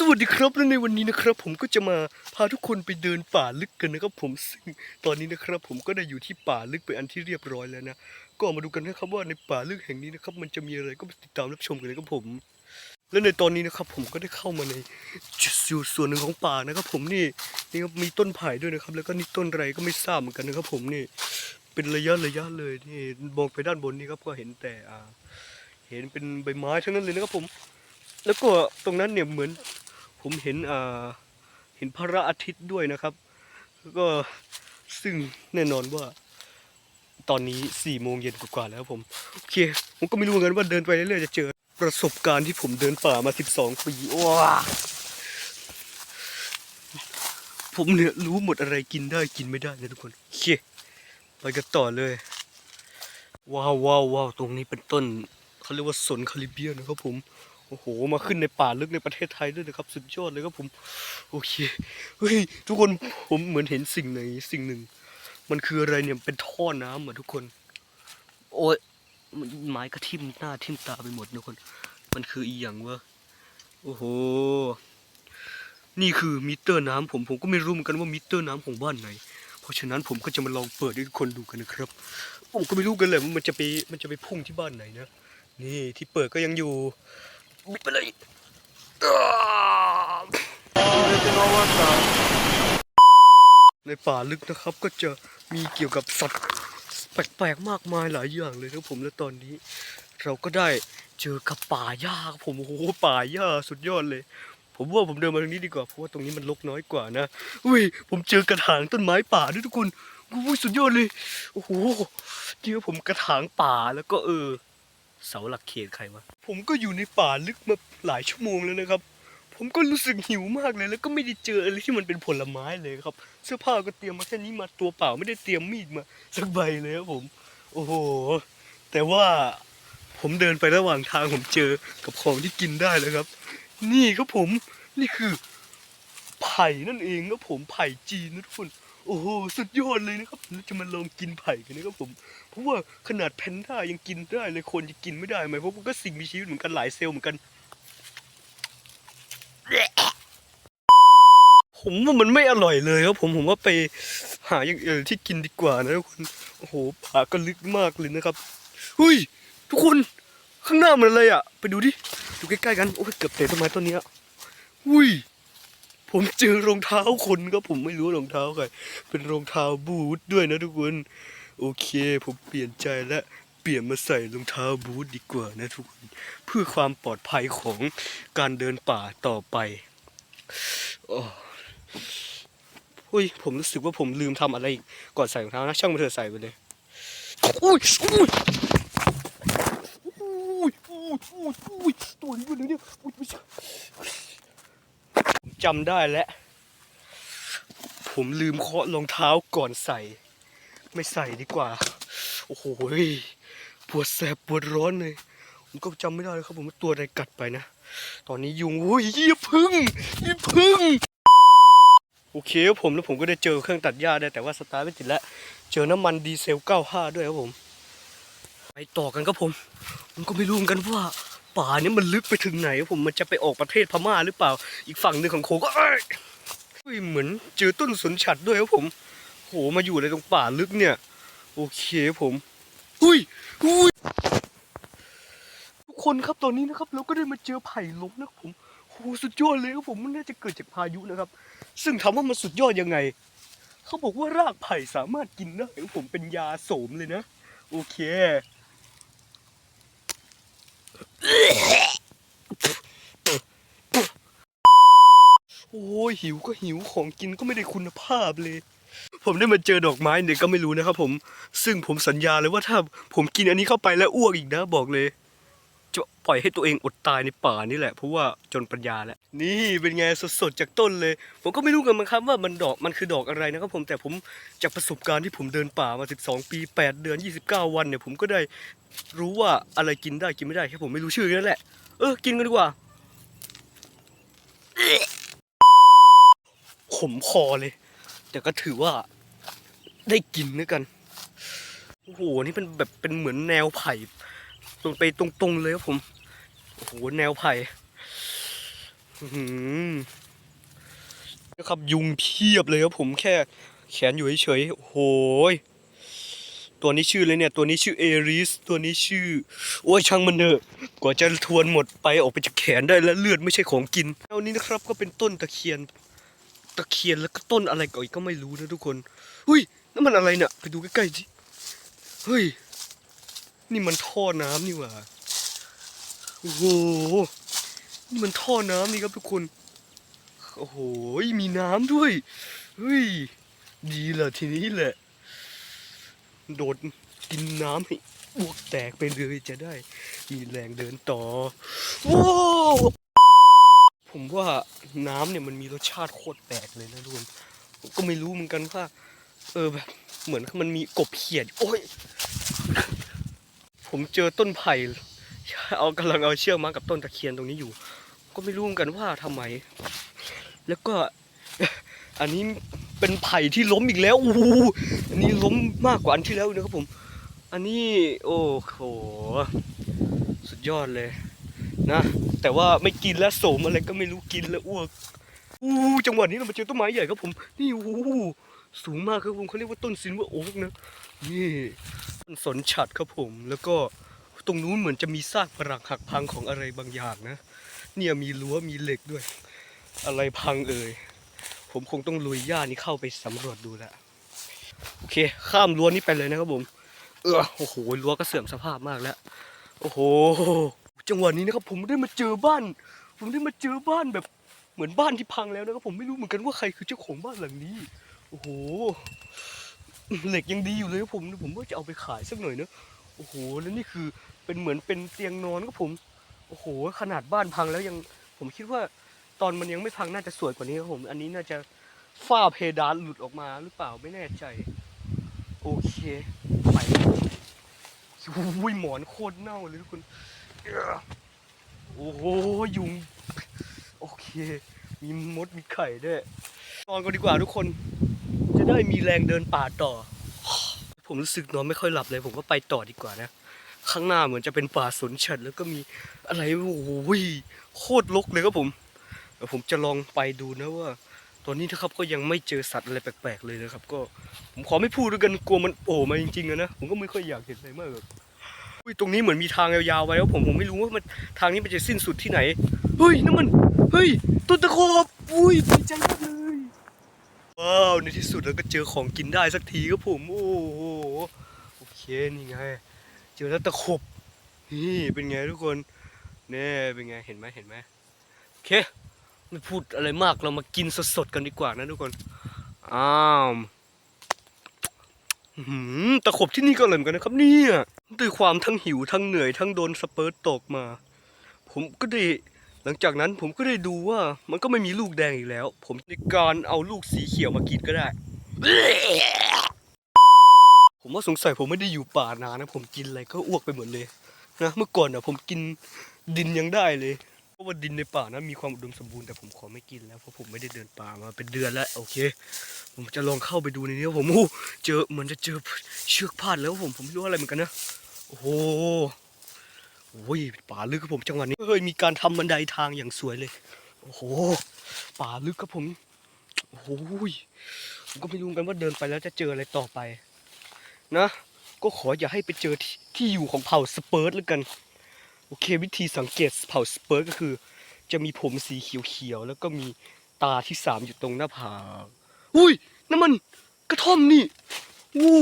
สวัสดีครับและในวันนี้นะครับ ผมก็จะมาพาทุกคนไปเดินป่าลึกกันนะครับ ผมซึ่งตอนนี้นะครับ ผมก็ได้อยู่ที่ป่าลึกเป็นอันที่เรียบร้อยแล้วนะก็มาดูกันนะครับว่าในป่าลึกแห่งนี้นะครับ มันจะมีอะไรก็ไปติดตามรับชมกันนะครับผม และในตอนนี้นะครับ ผมก็ได้เข้ามาในจุดส่วนหนึ่งของป่านะครับ ผมนี่นี่ครับมีต้นไผ่ด้วยนะครับ แล้วก็นี่ต้นอะไรก็ไม่ทราบเหมือนกันนะครับ ผมนี่เป็นระยะระยะเลยนี่มองไปด้านบนนี่ครับก็เห็นแต่อ่า เห็นเป็นใบไม้ทั้งนั้นเลยนะครับผม แล้วก็ตรงนั้นเนี่ยเหมือน ผมเห็นอ่าเห็นพระอาทิตย์ด้วยนะครับ แล้วก็ซึ่งแน่นอนว่า ตอนนี้สี่โมงเย็นกว่าๆแล้วผมโอเคผมก็ไม่รู้เหมือนกันว่าเดินไปเรื่อยๆจะเจอ ประสบการณ์ที่ผมเดินป่ามาสิบสองปีว้าผมเนี่ยรู้หมดอะไรกินได้กินไม่ได้นะทุกคนโอเคไปกันต่อเลยว้าวว้าวว้าวตรงนี้เป็นต้นเขาเรียกว่าสนคาริเบียนนะครับผม โอ้โห มาขึ้นในป่าลึกในประเทศไทยด้วยนะครับ สุดยอดเลยครับผม โอเค เฮ้ย ทุกคน ผมเหมือนเห็นสิ่งไหนสิ่งหนึ่ง มันคืออะไรเนี่ย เป็นท่อน้ำอะทุกคน โอ้ยมันไม้ก็ทิ่มหน้าทิ่มตาไปหมดนะทุกคน มันคืออีหยังวะ โอ้โห นี่คือมิเตอร์น้ำผม ผมก็ไม่รู้เหมือนกันว่ามิเตอร์น้ำของบ้านไหน เพราะฉะนั้นผมก็จะมาลองเปิดให้ทุกคนดูกันนะครับ ผมก็ไม่รู้กันเลยว่ามันจะไป มันจะไปพุ่งที่บ้านไหนนะ นี่ที่เปิดก็ยังอยู่ บิดไปเลยในป่าลึกนะครับก็จะมีเกี่ยวกับสัตว์แปลกๆมากมายหลายอย่างเลยครับผมและตอนนี้ เราก็ได้เจอกับป่าหญ้าครับผมโอ้โหป่าหญ้าสุดยอดเลย ผมว่าผมเดินมาทางนี้ดีกว่าเพราะว่าตรงนี้มันรกน้อยกว่านะอุ้ยผมเจอกระถางต้นไม้ป่าด้วยทุกคนอุ้ยสุดยอดเลยโอ้โหเจอผมกระถางป่าแล้วก็เออ เสาหลักเขตใครวะ ผมก็อยู่ในป่าลึกมาหลายชั่วโมงแล้วนะครับ ผมก็รู้สึกหิวมากเลย แล้วก็ไม่ได้เจออะไรที่มันเป็นผลไม้เลยครับ เสื้อผ้าก็เตรียมมาแค่นี้มาตัวเปล่าไม่ได้เตรียมมีดมาสักใบเลยครับผม โอ้โห แต่ว่าผมเดินไประหว่างทางผมเจอกับของที่กินได้เลยครับ นี่ครับผม นี่คือไผ่นั่นเองครับผมไผ่จีนนะทุกคน โอ้โหสุดยอดเลยนะครับเราจะมาลองกินไผ่กันนะครับผมเพราะว่าขนาดแพนด้ายังกินได้เลยคนจะกินไม่ได้ไหมเพราะมันก็สิ่งมีชีวิตเหมือนกันหลายเซลล์เหมือนกันผมว่ามันไม่อร่อยเลยครับผมผมว่าไปหาอย่างอื่นที่กินดีกว่านะทุกคนโอ้โหปาก็ลึกมากเลยนะครับเฮ้ยทุกคนข้างหน้ามันอะไรอะ ไปดูดิดูใกล้ๆกันโอ้ยเกือบเตะต้นไม้ต้นนี้ยอุ้ย ผมเจอรองเท้าคนครับผมไม่รู้รองเท้าใครเป็นรองเท้าบูทด้วยนะทุกคนโอเค ผมเปลี่ยนใจแล้วเปลี่ยนมาใส่รองเท้าบูทดีกว่านะทุกคนเพื่อความปลอดภัยของการเดินป่าต่อไปโอ้อุ้ยผมรู้สึกว่าผมลืมทำอะไรก่อนใส่รองเท้านะช่างมันเถอะใส่ไปเลยอุ้ยอุ้ยอุ้ยอุ้ยอุ้ยตัวนี้อยู่เนี่ยอุ้ยไม่ใช่ จำได้แล้ว ผมลืมเคาะรองเท้าก่อนใส่ ไม่ใส่ดีกว่า โอ้โหปวดแสบปวดร้อนเลย ผมก็จำไม่ได้เลยครับ ผมว่าตัวอะไรกัดไปนะ ตอนนี้ยุงโอ้ยยี่พึ่งยี่พึ่งโอเคครับผมแล้วผมก็ได้เจอเครื่องตัดหญ้าได้แต่ว่าสตาร์ไม่ติดแล้ว เจอน้ำมันดีเซล 95 ด้วยครับผม ไปต่อกันครับผม ผมก็ไม่รู้เหมือนกันว่า ป่าเนี้มันลึกไปถึงไหนครับผมมันจะไปออกประเทศพม่าหรือเปล่า อีกฝั่งหนึ่งของโขงก็เอ้ยเฮ้ยเหมือนเจอต้นสนฉัดด้วยครับผม โหมาอยู่ในตรงป่าลึกเนี่ย โอเคผมหุยหุยทุกคนครับตอนนี้นะครับ เราก็ได้มาเจอไผ่ล้มนะครับผมโหสุดยอดเลยครับผมมันน่าจะเกิดจากพายุนะครับ ซึ่งถามว่ามันสุดยอดยังไง เขาบอกว่ารากไผ่สามารถกินได้ครับผมเป็นยาโสมเลยนะ โอเค โอ้ยหิวก็หิวของกินก็ไม่ได้คุณภาพเลย ผมได้มาเจอดอกไม้เนี่ยก็ไม่รู้นะครับผม ซึ่งผมสัญญาเลยว่าถ้าผมกินอันนี้เข้าไปแล้วอ้วกอีกนะบอกเลย จะปล่อยให้ตัวเองอดตายในป่านี่แหละเพราะว่าจนปัญญาแล้วนี่เป็นไงสดๆจากต้นเลย ผมก็ไม่รู้กันมั้งครับว่ามันดอกมันคือดอกอะไรนะครับผมแต่ผมจากประสบการณ์ที่ผมเดินป่ามา 12 ปี 8 เดือน 29 วันเนี่ยผมก็ได้รู้ว่าอะไรกินได้กินไม่ได้แค่ผมไม่รู้ชื่อนั่นแหละเออกินกันดีกว่าขมคอเลย แต่ก็ถือว่าได้กินด้วยกันโอ้โหนี่เป็นแบบเป็นเหมือนแนวไผ่ ตรงไปตรงๆเลยครับผม โอ้โห แนวไผ่อื้อหือนะครับยุงเพียบเลยครับผมแค่แขนอยู่เฉยๆ โอ้โหยตัวนี้ชื่อเลยเนี่ย ตัวนี้ชื่อเอริส ตัวนี้ชื่อ โอ้ยช่างมันเถอะ กว่าจะทวนหมดไปออกไปจากแขนได้แล้วเลือดไม่ใช่ของกินเอานี้นะครับก็เป็นต้นตะเคียน ตะเคียนแล้วก็ต้นอะไรก็อีกก็ไม่รู้นะทุกคน เฮ้ยนั่นมันอะไรเนี่ยไปดูใกล้ๆสิ เฮ้ย นี่มันท่อน้ำนี่หว่าโอ้โหนี่มันท่อน้ำนี่ครับทุกคน โอ้โห มีน้ำด้วย เฮ้ย ดีละทีนี้แหละ โดดกินน้ำให้อวกแตกไปเลยจะได้ มีแรงเดินต่อว้าวผมว่าน้ำเนี่ยมันมีรสชาติโคตรแปลกเลยนะทุกคนก็ไม่รู้เหมือนกันว่า เออแบบ เหมือนมันมีกบเขียด โอ้ย ผมเจอต้นไผ่เอากำลังเอาเชือกมากับต้นตะเคียนตรงนี้อยู่ ก็ไม่รู้เหมือนกันว่าทำไม แล้วก็อันนี้เป็นไผ่ที่ล้มอีกแล้วโอ้อันนี้ล้มมากกว่าอันที่แล้วอีกนะครับผม อันนี้โอ้โหสุดยอดเลยนะ แต่ว่าไม่กินแล้วโสมอะไรก็ไม่รู้กินแล้วอ้วกอู้จังหวะนี้เรามาเจอต้นไม้ใหญ่ครับผม นี่โอ้สูงมากครับผมเขาเรียกว่าต้นซินวอร์โอ๊กนะ นี่ สนฉัดครับผม แล้วก็ตรงนู้นเหมือนจะมีซากปรักหักพังของอะไรบางอย่างนะ เนี่ยมีรั้วมีเหล็กด้วย อะไรพังเอ่ย ผมคงต้องลุยหญ้านี้เข้าไปสำรวจดูแหละโอเค ข้ามรั้วนี้ไปเลยนะครับผม เออโอ้โหรั้วก็เสื่อมสภาพมากแล้ว โอ้โห จังหวะนี้นะครับผมได้มาเจอบ้าน ผมได้มาเจอบ้านแบบเหมือนบ้านที่พังแล้วนะครับผมไม่รู้เหมือนกันว่าใครคือเจ้าของบ้านหลังนี้ โอ้โห เหล็กยังดีอยู่เลยครับผมผมว่าจะเอาไปขายสักหน่อยเนอะโอ้โหแล้วนี่คือเป็นเหมือนเป็นเตียงนอนครับผมโอ้โห ขนาดบ้านพังแล้วยังผมคิดว่าตอนมันยังไม่พังน่าจะสวยกว่านี้ครับผม อันนี้น่าจะฝ้าเพดานหลุดออกมาหรือเปล่าไม่แน่ใจ โอเคไปอุ้ยหมอนโคตรเน่าเลยทุกคนโอ้โหยุง โอเค มีมดมีไข่ด้วยนอนกันดีกว่าทุกคน ได้มีแรงเดินป่าต่อ ผมรู้สึกนอนไม่ค่อยหลับเลย ผมก็ไปต่อดีกว่านะ ข้างหน้าเหมือนจะเป็นป่าสนฉัดแล้วก็มีอะไรโอ้โหโคตรรกเลยครับผมเดี๋ยวผมจะลองไปดูนะว่า ตอนนี้นะครับก็ยังไม่เจอสัตว์อะไรแปลกๆเลยนะครับ ก็ผมขอไม่พูดด้วยกันกลัวมันโผล่มาจริงๆนะผมก็ไม่ค่อยอยากเห็นอะไรมากหรอกอุ้ยตรงนี้เหมือนมีทางยาวๆไว้ครับผมผมไม่รู้ว่ามันทางนี้มันจะสิ้นสุดที่ไหนเฮ้ยนั่นมันเฮ้ยต้นตะขบอุ้ยดีใจมากเลย ว้าวในที่สุดเราก็เจอของกินได้สักทีครับผมโอ้โหโอเคนี่ไง เจอแล้วตะขบนี่เป็นไงทุกคนเนี่เป็นไงเห็นไหมเห็นไหมโอเคไม่พูดอะไรมากเรามากินสดๆกันดีกว่านะทุกคนอ้าวหือตะขบที่นี่ก็อร่อยเหมือนกันนะครับเนี่ยด้วยความทั้งหิวทั้งเหนื่อยทั้งโดนสเปิร์ตตกมา ผมก็ได้ หลังจากนั้นผมก็ได้ดูว่ามันก็ไม่มีลูกแดงอีกแล้ว ผมในการเอาลูกสีเขียวมากินก็ได้ ผมว่าสงสัยผมไม่ได้อยู่ป่านานนะ ผมกินอะไรก็อ้วกไปหมดเลยนะเมื่อก่อนอะผมกินดินยังได้เลยเพราะว่าดินในป่านะมีความอุดมสมบูรณ์แต่ผมขอไม่กินแล้วเพราะผมไม่ได้เดินป่ามาเป็นเดือนแล้วโอเค ผมจะลองเข้าไปดูในนี้ผมโอ้เจอเหมือนจะเจอเชือกพาดแล้วผมผมไม่รู้อะไรเหมือนกันนะโอ้โห โอ้ยป่าลึกครับผมจังหวะนี้เฮ้ยมีการทำบันไดทางอย่างสวยเลยโอ้โหป่าลึกครับผมโอ้ยผมก็ไม่รู้กันว่าเดินไปแล้วจะเจออะไรต่อไป นะ ก็ขออย่าให้ไปเจอที่ที่อยู่ของเผ่าสเปิร์ตแล้วกัน โอเค วิธีสังเกตเผ่าสเปิร์ตก็คือ จะมีผมสีเขียวๆแล้วก็มีตาที่สามอยู่ตรงหน้าผากอุ้ยนั่นมันกระท่อมนี่วู้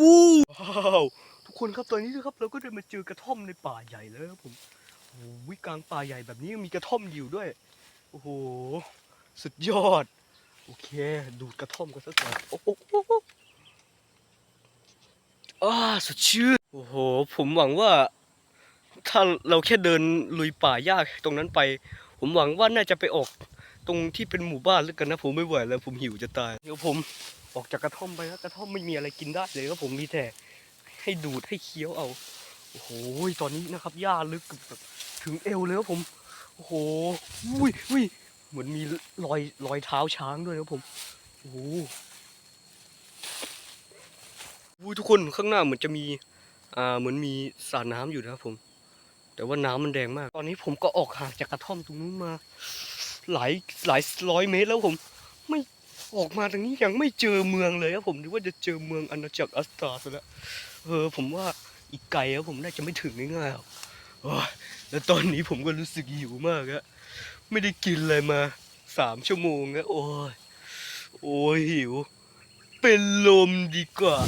วู้ว้าว ทุกคนครับตอนนี้นะครับเราก็ได้มาเจอกระท่อมใน ป่าใหญ่แล้วครับผมโอ้โหกลางป่าใหญ่แบบนี้มีกระท่อมอยู่ด้วย โอ้โห สุดยอด โอเค ดูดกระท่อมกันสักหน่อยโอ้โหอ้าสดชื่น โอ้โห ผมหวังว่า ถ้าเราแค่เดินลุยป่าหญ้าตรงนั้นไป ผมหวังว่าน่าจะไปออกตรงที่เป็นหมู่บ้านแล้วกันนะผมไม่ไหวแล้ว ผมหิวจะตาย เดี๋ยวผมออกจากกระท่อมไปนะกระท่อมไม่มีอะไรกินได้เลยครับผมมีแต่ให้ดูดให้เคี้ยวเอา โอ้โหตอนนี้นะครับหญ้าลึกแบบถึงเอวเลยครับผม โอ้โหอุ้ยอุ้ยเหมือนมีรอยรอยเท้าช้างด้วยครับผม โอ้โหอุ้ยทุกคนข้างหน้าเหมือนจะมี อ่า เหมือนมีสระน้ำอยู่นะครับผม แต่ว่าน้ำมันแดงมาก ตอนนี้ผมก็ออกห่างจากกระท่อมตรงนู้นมา หลายหลายร้อยเมตรแล้วผม ไม่ออกมาทางนี้ยังไม่เจอเมืองเลยครับผมนึกว่าจะเจอเมืองอาณาจักรอัสตาซะแล้ว เออผมว่า อีกไกลครับผมน่าจะไม่ถึงง่ายๆหรอกโอ้ยแล้วตอนนี้ผมก็รู้สึกหิวมากอะไม่ได้กินอะไรมาสามชั่วโมงอะโอ้ยโอ้ยหิว เป็นลมดีกว่า